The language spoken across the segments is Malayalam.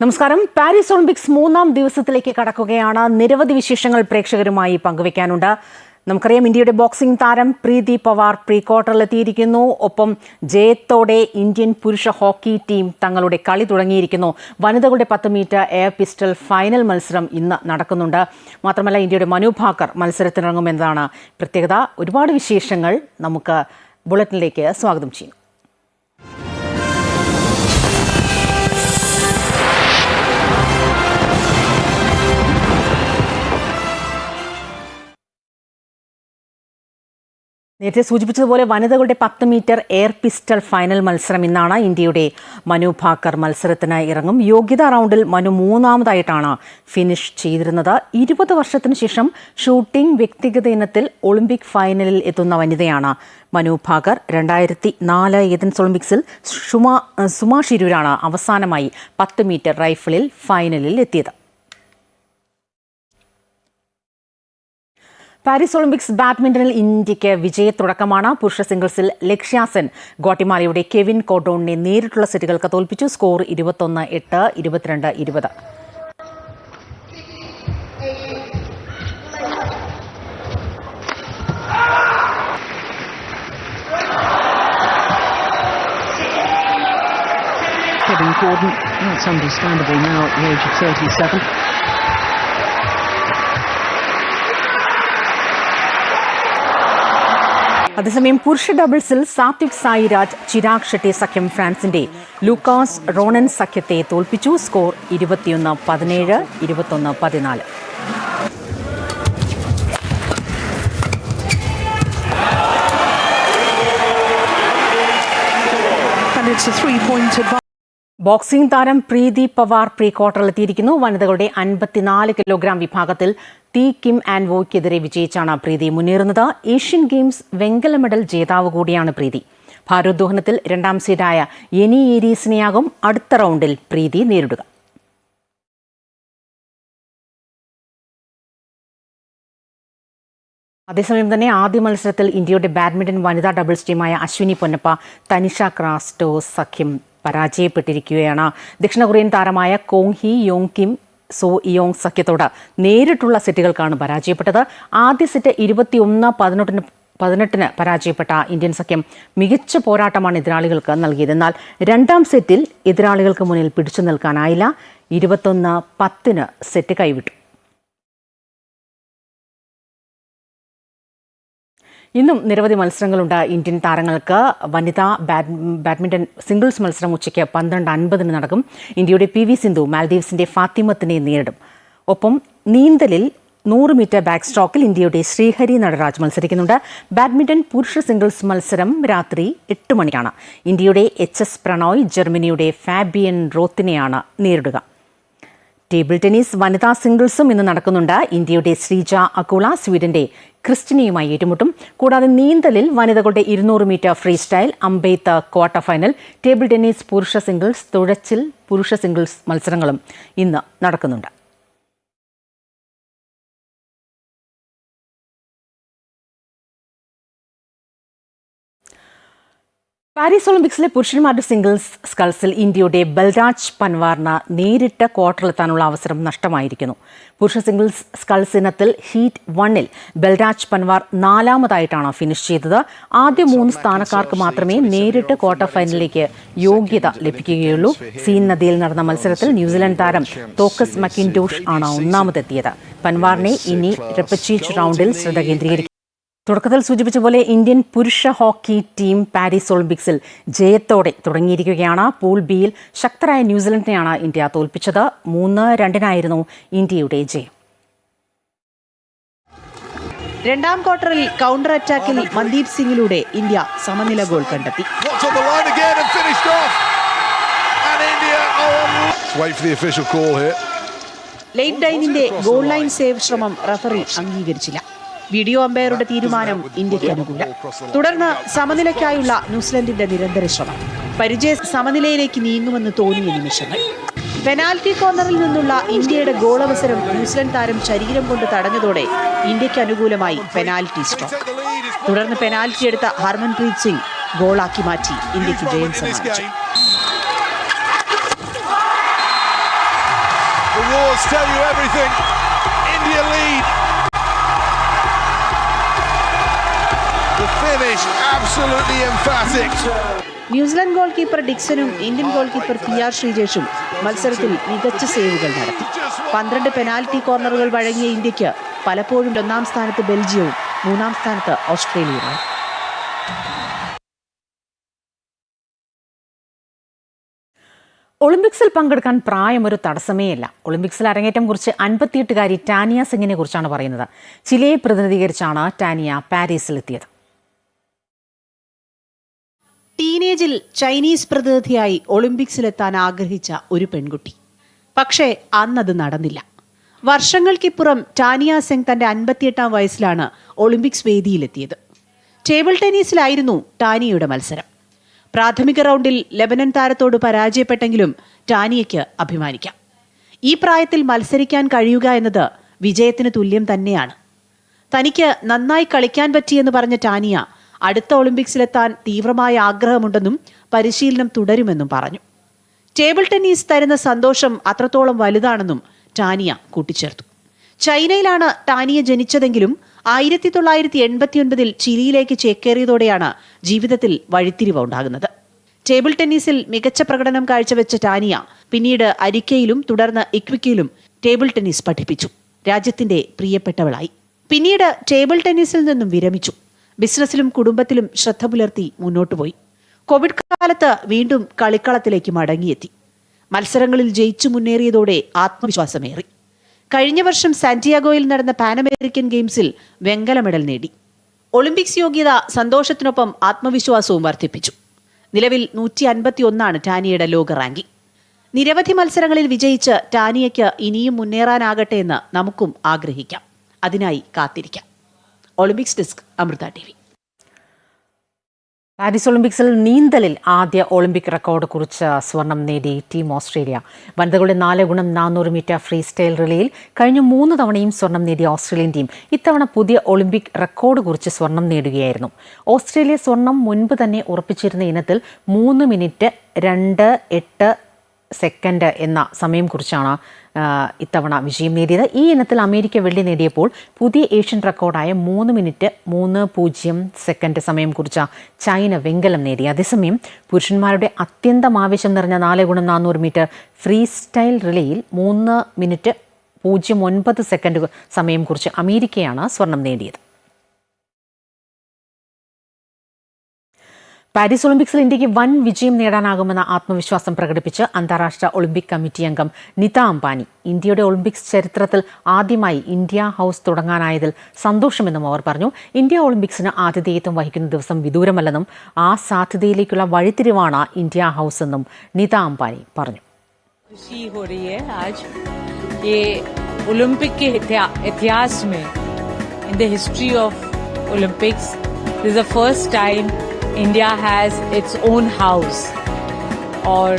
നമസ്കാരം. പാരീസ് ഒളിമ്പിക്സ് മൂന്നാം ദിവസത്തിലേക്ക് കടക്കുകയാണ്. നിരവധി വിശേഷങ്ങൾ പ്രേക്ഷകരുമായി പങ്കുവയ്ക്കാനുണ്ട് നമുക്കറിയാം ഇന്ത്യയുടെ ബോക്സിംഗ് താരം പ്രീതി പവാർ പ്രീ ക്വാർട്ടറിലെത്തിയിരിക്കുന്നു ഒപ്പം ജയത്തോടെ ഇന്ത്യൻ പുരുഷ ഹോക്കി ടീം തങ്ങളുടെ കളി തുടങ്ങിയിരിക്കുന്നു. വനിതകളുടെ പത്ത് മീറ്റർ എയർ പിസ്റ്റൽ ഫൈനൽ മത്സരം ഇന്ന് നടക്കുന്നുണ്ട്. മാത്രമല്ല ഇന്ത്യയുടെ മനു ഭാക്കർ മത്സരത്തിനിറങ്ങുമെന്നതാണ് പ്രത്യേകത. ഒരുപാട് വിശേഷങ്ങൾ നമുക്ക് ബുള്ളറ്റിനിലേക്ക് സ്വാഗതം ചെയ്യും നേരത്തെ സൂചിപ്പിച്ചതുപോലെ വനിതകളുടെ പത്ത് മീറ്റർ എയർ പിസ്റ്റൾ ഫൈനൽ മത്സരം ഇന്നാണ് ഇന്ത്യയുടെ മനു ഭാക്കർ മത്സരത്തിന് ഇറങ്ങും. യോഗ്യതാ റൗണ്ടിൽ മനു മൂന്നാമതായിട്ടാണ് ഫിനിഷ് ചെയ്തിരുന്നത്. ഇരുപത് വർഷത്തിന് ശേഷം ഷൂട്ടിംഗ് വ്യക്തിഗത ഇനത്തിൽ ഒളിമ്പിക് ഫൈനലിൽ എത്തുന്ന വനിതയാണ് മനു ഭാക്കർ. രണ്ടായിരത്തി നാല് ഏതൻസ് ഒളിമ്പിക്സിൽ സുമ സുമാ ഷിരൂരാണ് അവസാനമായി പത്ത് മീറ്റർ റൈഫിളിൽ ഫൈനലിൽ എത്തിയത്. പാരീസ് ഒളിമ്പിക്സ് ബാഡ്മിന്റണിൽ ഇന്ത്യയ്ക്ക് വിജയത്തുടക്കമാണ് പുരുഷ സിംഗിൾസിൽ ലക്ഷ്യാസൻ ഗോട്ടിമാലയുടെ കെവിൻ കോട്ടോണിനെ നേരിട്ടുള്ള സെറ്റുകൾക്ക് തോൽപ്പിച്ചു. സ്കോർ ഇരുപത്തൊന്ന് എട്ട് ഇരുപത്തിരണ്ട് ഇരുപത്. Gordon, that's understandable now at the age of 37. അതേസമയം പുരുഷ ഡബിൾസിൽ സാത്വിക് സായിരാജ് ചിരാഗ് ഷെട്ടി സഖ്യം ഫ്രാൻസിന്റെ ലൂക്കാസ് റോണൻ സഖ്യത്തെ തോൽപ്പിച്ചു സ്കോർ ഇരുപത്തിയൊന്ന് പതിനേഴ് ഇരുപത്തൊന്ന് പതിനാല് it's a three-point advantage. Boxing താരം പ്രീതി പവാർ പ്രീ ക്വാർട്ടറിലെത്തിയിരിക്കുന്നു വനിതകളുടെ അൻപത്തിനാല് കിലോഗ്രാം വിഭാഗത്തിൽ ടി കിം ആൻഡ് വോയ്ക്കെതിരെ വിജയിച്ചാണ് പ്രീതി മുന്നേറുന്നത്. ഏഷ്യൻ ഗെയിംസ് വെങ്കല മെഡൽ ജേതാവ് കൂടിയാണ് പ്രീതി. ഭാരോദ്വഹനത്തിൽ രണ്ടാം സീഡായ എനി ഏരീസിനെയാകും അടുത്ത റൗണ്ടിൽ പ്രീതി നേരിടുക. അതേസമയം തന്നെ ആദ്യ മത്സരത്തിൽ ഇന്ത്യയുടെ ബാഡ്മിന്റൺ വനിതാ ഡബിൾസ് ടീമായ അശ്വിനി പൊന്നപ്പ തനിഷ ക്രാസ്റ്റോ സഖ്യം പരാജയപ്പെട്ടിരിക്കുകയാണ്. ദക്ഷിണ കൊറിയൻ താരമായ Kong Hee Yong Kim So Yeong സഖ്യത്തോട് നേരിട്ടുള്ള സെറ്റുകൾക്കാണ് പരാജയപ്പെട്ടത്. ആദ്യ സെറ്റ് ഇരുപത്തിയൊന്ന് പതിനെട്ടിന് പതിനെട്ടിന് പരാജയപ്പെട്ട ഇന്ത്യൻ സഖ്യം മികച്ച പോരാട്ടമാണ് എതിരാളികൾക്ക് നൽകിയത്. എന്നാൽ രണ്ടാം സെറ്റിൽ എതിരാളികൾക്ക് മുന്നിൽ പിടിച്ചു നിൽക്കാനായില്ല. ഇരുപത്തൊന്ന് പത്തിന് സെറ്റ് കൈവിട്ടു. ഇന്നും നിരവധി മത്സരങ്ങളുണ്ട് ഇന്ത്യൻ താരങ്ങൾക്ക്. വനിതാ ബാഡ് ബാഡ്മിന്റൺ സിംഗിൾസ് മത്സരം ഉച്ചയ്ക്ക് പന്ത്രണ്ട് അൻപതിന് നടക്കും. ഇന്ത്യയുടെ പി വി സിന്ധു മാൽദീവ്സിന്റെ ഫാത്തിമത്തിനെ നേരിടും. ഒപ്പം നീന്തലിൽ നൂറ് മീറ്റർ ബാക്ക് സ്ട്രോക്കിൽ ഇന്ത്യയുടെ ശ്രീഹരി നടരാജ് മത്സരിക്കുന്നുണ്ട്. ബാഡ്മിന്റൺ പുരുഷ സിംഗിൾസ് മത്സരം രാത്രി എട്ട് മണിയാണ് ഇന്ത്യയുടെ എച്ച് എസ് പ്രണോയ് ജർമ്മനിയുടെ ഫാബിയൻ റോത്തിനെയാണ് നേരിടുക. ടേബിൾ ടെന്നീസ് വനിതാ സിംഗിൾസും ഇന്ന് നടക്കുന്നുണ്ട്. ഇന്ത്യയുടെ ശ്രീജ അക്കുള സ്വീഡന്റെ ക്രിസ്റ്റിനയുമായി ഏറ്റുമുട്ടും. കൂടാതെ നീന്തലിൽ വനിതകളുടെ ഇരുന്നൂറ് മീറ്റർ ഫ്രീ സ്റ്റൈൽ അമ്പെയ്ത്ത് ക്വാർട്ടർ ഫൈനൽ ടേബിൾ ടെന്നീസ് പുരുഷ സിംഗിൾസ് തുഴച്ചിൽ പുരുഷ സിംഗിൾസ് മത്സരങ്ങളും ഇന്ന് നടക്കുന്നുണ്ട്. പാരീസ് ഒളിമ്പിക്സിലെ പുരുഷന്മാരുടെ സിംഗിൾസ് സ്കൾസിൽ ഇന്ത്യയുടെ ബൽരാജ് പൻവാറിന് നേരിട്ട് ക്വാർട്ടറിലെത്താനുള്ള അവസരം നഷ്ടമായിരിക്കുന്നു. പുരുഷ സിംഗിൾസ് സ്കൾസ് ഇനത്തിൽ ഹീറ്റ് വണ്ണിൽ ബൽരാജ് പൻവാർ നാലാമതായിട്ടാണ് ഫിനിഷ് ചെയ്തത്. ആദ്യ മൂന്ന് സ്ഥാനക്കാർക്ക് മാത്രമേ നേരിട്ട് ക്വാർട്ടർ ഫൈനലിലേക്ക് യോഗ്യത ലഭിക്കുകയുള്ളൂ. സീൻ നദിയിൽ നടന്ന മത്സരത്തിൽ ന്യൂസിലൻഡ് താരം തോക്കസ് മക്കിൻഡോഷ് ആണ് ഒന്നാമതെത്തിയത്. പൻവാറിനെ ഇനി റെപ്പച്ചീച്ച് റൗണ്ടിൽ ശ്രദ്ധ കേന്ദ്രീകരിക്കും. തുടക്കത്തിൽ സൂചിപ്പിച്ച പോലെ ഇന്ത്യൻ പുരുഷ ഹോക്കി ടീം പാരീസ് ഒളിമ്പിക്സിൽ ജയത്തോടെ തുടങ്ങിയിരിക്കുകയാണ്. പൂൾ ബിയിൽ ശക്തരായ ന്യൂസിലൻഡിനെയാണ് ഇന്ത്യ തോൽപ്പിച്ചത്. മൂന്ന് രണ്ടിനായിരുന്നു ഇന്ത്യയുടെ ജയം. രണ്ടാം ക്വാർട്ടറിൽ കൗണ്ടർ അറ്റാക്കിൽ മന്ദീപ് സിംഗിലൂടെ ഇന്ത്യ സമനില ഗോൾ കണ്ടെത്തി. ലേറ്റ് ഡൈനിന്റെ ഗോൾ ലൈൻ സേവ് ശ്രമം റഫറി അംഗീകരിച്ചില്ല. വീഡിയോ അമ്പയറുടെ തീരുമാനം ഇന്ത്യയ്ക്ക് അനുകൂല. തുടർന്ന് സമനിലയ്ക്കായുള്ള ന്യൂസിലൻഡിന്റെ നിരന്തര ശ്രമം. പരിചയ സമനിലയിലേക്ക് നീങ്ങുമെന്ന് തോന്നിയ നിമിഷങ്ങൾ. പെനാൽറ്റി കോർണറിൽ നിന്നുള്ള ഇന്ത്യയുടെ ഗോളവസരം ന്യൂസിലൻഡ് താരം ശരീരം കൊണ്ട് തടഞ്ഞതോടെ ഇന്ത്യയ്ക്ക് അനുകൂലമായി പെനാൽറ്റി സ്ട്രോക്ക്. തുടർന്ന് പെനാൽറ്റി എടുത്ത ഹർമൻപ്രീത് സിംഗ് ഗോളാക്കി മാറ്റി ഇന്ത്യയ്ക്ക് ജയം സമ്മാനിച്ചു. Roars tell you everything. India lead. Finish absolutely emphatic. New Zealand goalkeeper ഡിക്സനും Indian goal keeper P R ശ്രീജേഷും മത്സരത്തിൽ മികച്ച സേവുകൾ നടത്തി. പന്ത്രണ്ട് പെനാൽറ്റി കോർണറുകൾ വഴങ്ങിയ ഇന്ത്യയ്ക്ക് പലപ്പോഴും ഒന്നാം സ്ഥാനത്ത് ബെൽജിയവും മൂന്നാം സ്ഥാനത്ത് ഓസ്ട്രേലിയയുമാണ്. ഒളിമ്പിക്സിൽ പങ്കെടുക്കാൻ പ്രായം ഒരു തടസ്സമേയല്ല ഒളിമ്പിക്സിൽ അരങ്ങേറ്റം കുറിച്ച് അൻപത്തിയെട്ടുകാരി ടാനിയ സിംഗിനെ കുറിച്ചാണ് പറയുന്നത്. ചിലയെ പ്രതിനിധീകരിച്ചാണ് ടാനിയ പാരീസിലെത്തിയത്. ടീനേജിൽ ചൈനീസ് പ്രതിനിധിയായി ഒളിമ്പിക്സിലെത്താൻ ആഗ്രഹിച്ച ഒരു പെൺകുട്ടി. പക്ഷേ അന്നത് നടന്നില്ല. വർഷങ്ങൾക്കിപ്പുറം ടാനിയ സിംഗ് തന്റെ അൻപത്തിയെട്ടാം വയസ്സിലാണ് ഒളിമ്പിക്സ് വേദിയിലെത്തിയത്. ടേബിൾ ടെന്നീസിലായിരുന്നു ടാനിയയുടെ മത്സരം. പ്രാഥമിക റൗണ്ടിൽ ലെബനൻ താരത്തോട് പരാജയപ്പെട്ടെങ്കിലും ടാനിയയ്ക്ക് അഭിമാനിക്കാം. ഈ പ്രായത്തിൽ മത്സരിക്കാൻ കഴിയുക എന്നത് വിജയത്തിന് തുല്യം തന്നെയാണ്. തനിക്ക് നന്നായി കളിക്കാൻ പറ്റിയെന്ന് പറഞ്ഞ ടാനിയ അടുത്ത ഒളിമ്പിക്സിലെത്താൻ തീവ്രമായ ആഗ്രഹമുണ്ടെന്നും പരിശീലനം തുടരുമെന്നും പറഞ്ഞു. ടേബിൾ ടെന്നീസ് തരുന്ന സന്തോഷം അത്രത്തോളം വലുതാണെന്നും ടാനിയ കൂട്ടിച്ചേർത്തു. ചൈനയിലാണ് ടാനിയ ജനിച്ചതെങ്കിലും ആയിരത്തി തൊള്ളായിരത്തി എൺപത്തിയൊൻപതിൽ ചിലിയിലേക്ക് ചേക്കേറിയതോടെയാണ് ജീവിതത്തിൽ വഴിത്തിരിവ് ഉണ്ടാകുന്നത്. ടേബിൾ ടെന്നീസിൽ മികച്ച പ്രകടനം കാഴ്ചവെച്ച ടാനിയ പിന്നീട് അരിക്കയിലും തുടർന്ന് ഇക്വിക്കയിലും ടേബിൾ ടെന്നീസ് പഠിപ്പിച്ചു. രാജ്യത്തിന്റെ പ്രിയപ്പെട്ടവളായി. പിന്നീട് ടേബിൾ ടെന്നീസിൽ നിന്നും വിരമിച്ചു. ബിസിനസ്സിലും കുടുംബത്തിലും ശ്രദ്ധ പുലർത്തി മുന്നോട്ടു പോയി. കോവിഡ് കാലത്ത് വീണ്ടും കളിക്കളത്തിലേക്ക് മടങ്ങിയെത്തി. മത്സരങ്ങളിൽ ജയിച്ചു മുന്നേറിയതോടെ ആത്മവിശ്വാസമേറി. കഴിഞ്ഞ വർഷം സാന്റിയാഗോയിൽ നടന്ന പാൻ അമേരിക്കൻ ഗെയിംസിൽ വെങ്കല മെഡൽ നേടി. ഒളിമ്പിക്സ് യോഗ്യത സന്തോഷത്തിനൊപ്പം ആത്മവിശ്വാസവും വർദ്ധിപ്പിച്ചു. നിലവിൽ നൂറ്റി അൻപത്തി ഒന്നാണ് ടാനിയയുടെ ലോക റാങ്കിംഗ് നിരവധി മത്സരങ്ങളിൽ വിജയിച്ച് ടാനിയയ്ക്ക് ഇനിയും മുന്നേറാനാകട്ടെ എന്ന് നമുക്കും ആഗ്രഹിക്കാം. അതിനായി കാത്തിരിക്കാം. Olympics desk Amrita T V Paris ഒളിമ്പിക്സിൽ നീന്തലിൽ ആദ്യ ഒളിമ്പിക് റെക്കോർഡ് കുറിച്ച് സ്വർണം നേടി ടീം ഓസ്ട്രേലിയ. വനിതകളുടെ നാല് ഗുണം നാനൂറ് മീറ്റർ ഫ്രീ സ്റ്റൈൽ റിലേയിൽ കഴിഞ്ഞ മൂന്ന് തവണയും സ്വർണം നേടിയ ഓസ്ട്രേലിയൻ ടീം ഇത്തവണ പുതിയ ഒളിമ്പിക് റെക്കോർഡ് കുറിച്ച് സ്വർണം നേടുകയായിരുന്നു. ഓസ്ട്രേലിയ സ്വർണം മുൻപ് തന്നെ ഉറപ്പിച്ചിരുന്ന ഇനത്തിൽ മൂന്ന് മിനിറ്റ് രണ്ട് എട്ട് സെക്കൻഡ് എന്ന സമയം കുറിച്ചാണ് ഇത്തവണ വിജയം നേടിയത്. ഈ ഇനത്തിൽ അമേരിക്ക വെള്ളി നേടിയപ്പോൾ പുതിയ ഏഷ്യൻ റെക്കോർഡായ മൂന്ന് മിനിറ്റ് മൂന്ന് പൂജ്യം സെക്കൻഡ് സമയം കുറിച്ച ചൈന വെങ്കലം നേടി. അതേസമയം പുരുഷന്മാരുടെ അത്യന്തം ആവേശം നിറഞ്ഞ നാല് ഗുണം നാനൂറ് മീറ്റർ ഫ്രീ സ്റ്റൈൽ റിലേയിൽ മൂന്ന് മിനിറ്റ് പൂജ്യം ഒൻപത് സെക്കൻഡ് സമയം കുറിച്ച് അമേരിക്കയാണ് സ്വർണം നേടിയത്. പാരീസ് ഒളിമ്പിക്സിൽ ഇന്ത്യയ്ക്ക് വൻ വിജയം നേടാനാകുമെന്ന ആത്മവിശ്വാസം പ്രകടിപ്പിച്ച് അന്താരാഷ്ട്ര ഒളിമ്പിക് കമ്മിറ്റി അംഗം നിത അംബാനി ഇന്ത്യയുടെ ഒളിമ്പിക്സ് ചരിത്രത്തിൽ ആദ്യമായി ഇന്ത്യ ഹൗസ് തുടങ്ങാനായതിൽ സന്തോഷമെന്നും അവർ പറഞ്ഞു. ഇന്ത്യ ഒളിമ്പിക്സിന് ആതിഥേയത്വം വഹിക്കുന്ന ദിവസം വിദൂരമല്ലെന്നും ആ സാധ്യതയിലേക്കുള്ള വഴിത്തിരിവാണ് ഇന്ത്യ ഹൗസ് എന്നും നിത അംബാനി പറഞ്ഞു. Olympics India has its own house, or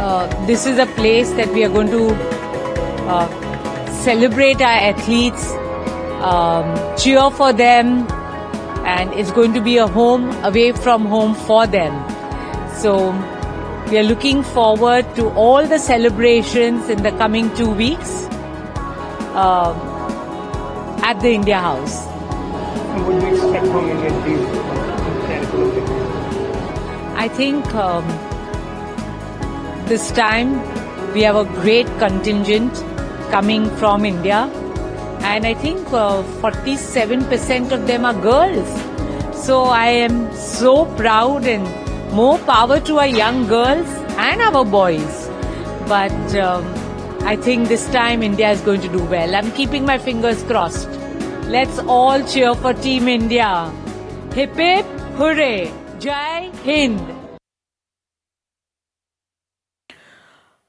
uh, this is a place that we are going to uh, celebrate our athletes, um, cheer for them, and it's going to be a home away from home for them. So we are looking forward to all the celebrations in the coming two weeks uh, at the India House. What do you expect from Indian team? I think um, this time we have a great contingent coming from India, and I think uh, 47% of them are girls. So I am so proud and more power to our young girls and our boys. But um, I think this time India is going to do well. I'm keeping my fingers crossed. Let's all cheer for Team India. Hip hip, hooray! Jai Hind!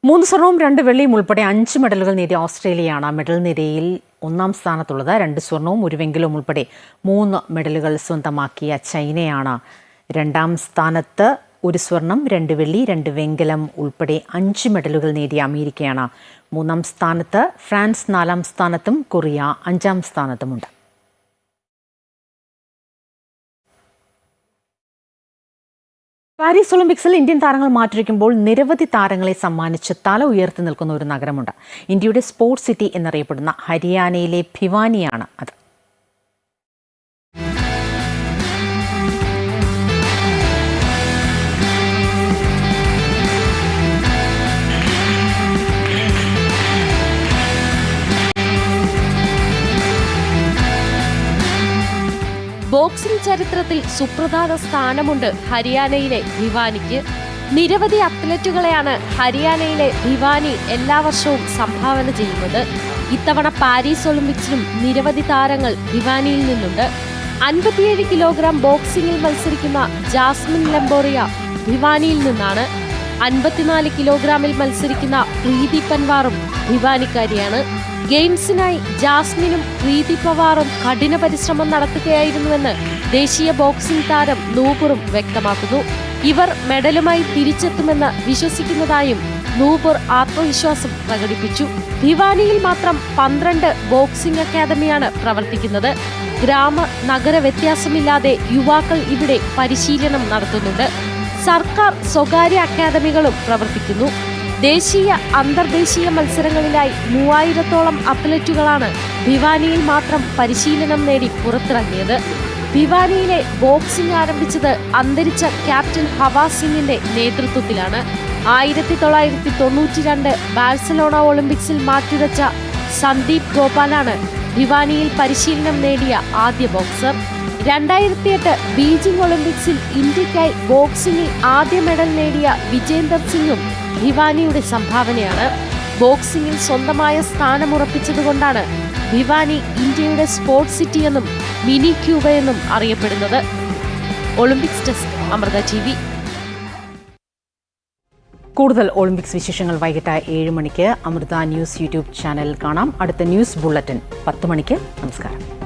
മൂന്ന് സ്വർണവും രണ്ട് വെള്ളിയും ഉൾപ്പെടെ അഞ്ച് മെഡലുകൾ നേടിയ ഓസ്ട്രേലിയയാണ് മെഡൽ നിരയിൽ ഒന്നാം സ്ഥാനത്തുള്ളത് രണ്ട് സ്വർണവും ഒരു വെങ്കിലും ഉൾപ്പെടെ മൂന്ന് മെഡലുകൾ സ്വന്തമാക്കിയ ചൈനയാണ്. രണ്ടാം സ്ഥാനത്ത് ഒരു സ്വർണം രണ്ട് വെള്ളി രണ്ട് വെങ്കലം ഉൾപ്പെടെ അഞ്ച് മെഡലുകൾ നേടിയ അമേരിക്കയാണ്. മൂന്നാം സ്ഥാനത്ത് ഫ്രാൻസ് നാലാം സ്ഥാനത്തും കൊറിയ അഞ്ചാം സ്ഥാനത്തുമുണ്ട്. പാരീസ് ഒളിമ്പിക്സിൽ ഇന്ത്യൻ താരങ്ങൾ മാറ്റുരയ്ക്കുമ്പോൾ നിരവധി താരങ്ങളെ സമ്മാനിച്ച് തല ഉയർത്തി നിൽക്കുന്ന ഒരു നഗരമുണ്ട്. ഇന്ത്യയുടെ സ്പോർട്സ് സിറ്റി എന്നറിയപ്പെടുന്ന ഹരിയാനയിലെ ഭിവാനിയാണ് അത്. ബോക്സിംഗ് ചരിത്രത്തിൽ സുപ്രധാന സ്ഥാനമുണ്ട് ഹരിയാനയിലെ ഭിവാനിക്ക്. നിരവധി അത്ലറ്റുകളെയാണ് ഹരിയാനയിലെ ഭിവാനി എല്ലാ വർഷവും സംഭാവന ചെയ്യുന്നത്. ഇത്തവണ പാരീസ് ഒളിമ്പിക്സിലും നിരവധി താരങ്ങൾ ഭിവാനിയിൽ നിന്നുണ്ട്. അൻപത്തിയേഴ് കിലോഗ്രാം ബോക്സിംഗിൽ മത്സരിക്കുന്ന ജാസ്മിൻ ലംബോറിയ ഭിവാനിയിൽ നിന്നാണ്. അൻപത്തിനാല് കിലോഗ്രാമിൽ മത്സരിക്കുന്ന പ്രീതി പൻവാറും ഭിവാനിക്കാരിയാണ് ഗെയിംസിനായി ജാസ്മിനും പ്രീതി പവാറും കഠിന പരിശ്രമം നടത്തുകയായിരുന്നുവെന്ന് ദേശീയ ബോക്സിംഗ് താരം നൂപുറും വ്യക്തമാക്കുന്നു. ഇവർ മെഡലുമായി തിരിച്ചെത്തുമെന്ന് വിശ്വസിക്കുന്നതായും നൂപുർ ആത്മവിശ്വാസം പ്രകടിപ്പിച്ചു. ഭിവാനിയിൽ മാത്രം പന്ത്രണ്ട് ബോക്സിംഗ് അക്കാദമിയാണ് പ്രവർത്തിക്കുന്നത്. ഗ്രാമ നഗര വ്യത്യാസമില്ലാതെ യുവാക്കൾ ഇവിടെ പരിശീലനം നടത്തുന്നുണ്ട്. സർക്കാർ സ്വകാര്യ അക്കാദമികളും പ്രവർത്തിക്കുന്നു. ദേശീയ അന്തർദേശീയ മത്സരങ്ങളിലായി മൂവായിരത്തോളം അത്ലറ്റുകളാണ് ഭിവാനിയിൽ മാത്രം പരിശീലനം നേടി പുറത്തിറങ്ങിയത്. ഭിവാനിയിലെ ബോക്സിംഗ് ആരംഭിച്ചത് അന്തരിച്ച ക്യാപ്റ്റൻ ഹവാ സിംഗിന്റെ നേതൃത്വത്തിലാണ്. ആയിരത്തി തൊള്ളായിരത്തി തൊണ്ണൂറ്റി രണ്ട് ബാഴ്സലോണ ഒളിമ്പിക്സിൽ മാറ്റുരച്ച സന്ദീപ് ഗോപാലാണ് ഭിവാനിയിൽ പരിശീലനം നേടിയ ആദ്യ ബോക്സർ. രണ്ടായിരത്തി എട്ട് ബീജിംഗ് ഒളിമ്പിക്സിൽ ഇന്ത്യക്കായി ബോക്സിംഗിൽ ആദ്യ മെഡൽ നേടിയ വിജേന്ദർ സിംഗും ഭിവാനിയുടെ സംഭാവനയാണ്. ബോക്സിംഗിൽ സ്വന്തമായ സ്ഥാനമുറപ്പിച്ചതുകൊണ്ടാണ് ഭിവാനി ഇന്ത്യയുടെ സ്പോർട്സ് സിറ്റി എന്നും മിനി ക്യൂബ എന്നും അറിയപ്പെടുന്നത്. Olympics desk Amrita T V. കൂടുതൽ ഒളിമ്പിക്സ് വിശേഷങ്ങൾ വൈകിട്ട് ഏഴ് മണിക്ക് അമൃത ന്യൂസ് യൂട്യൂബ് ചാനലിൽ കാണാം. അടുത്ത ന്യൂസ് ബുള്ളറ്റിൻ പത്ത് മണിക്ക്. നമസ്കാരം.